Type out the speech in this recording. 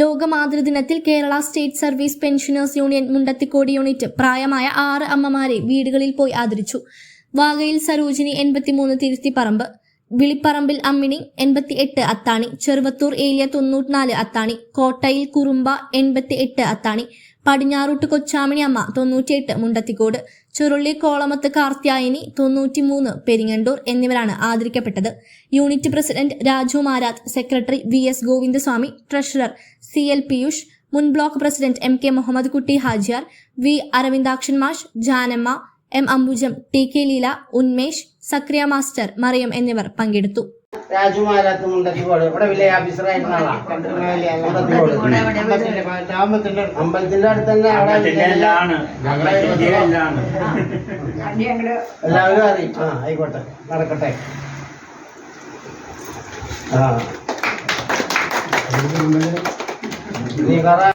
ലോക മാതൃദിനത്തിൽ Kerala state service pensioners union Mundathikkodi unit പ്രായമായ ആറ് അമ്മമാരെ വീടുകളിൽ പോയി ആദരിച്ചു. വാഗയിൽ സരോജിനി എൺപത്തിമൂന്ന് തിരുത്തിപ്പറമ്പ്. വിളിപ്പറമ്പിൽ അമ്മിണി എൺപത്തി എട്ട് അത്താണി ചെറുവത്തൂർ ഏരിയ തൊണ്ണൂറ്റിനാല് അത്താണി കോട്ടയിൽ കുറുമ്പ എൺപത്തി എട്ട് അത്താണി പടിഞ്ഞാറൂട്ട് കൊച്ചാമണി അമ്മ തൊണ്ണൂറ്റിയെട്ട് മുണ്ടത്തിക്കോട് ചുരുള്ളി കോളമത്ത് കാർത്യായനി തൊണ്ണൂറ്റിമൂന്ന് പെരിങ്ങണ്ടൂർ എന്നിവരാണ് ആദരിക്കപ്പെട്ടത്. Unit president Raju Marath secretary V S Govindaswamy treasurer C L Piyush മുൻ block president M K Muhammad Kutty Hajiyar V Aravindakshan മാഷ് Janamma M Ambujam T K Leela Unmesh Sakriya master Mariyam എന്നിവർ പങ്കെടുത്തു. രാജുമാരാത്ത് മുണ്ടത്തിക്കോട് ഇവിടെ ഓഫീസറായിരുന്ന അമ്പലത്തിന്റെ അടുത്ത്. തന്നെ എല്ലാവരും അറിയും. ആ ആയിക്കോട്ടെ. നടക്കട്ടെ. ആ. നീ പറ.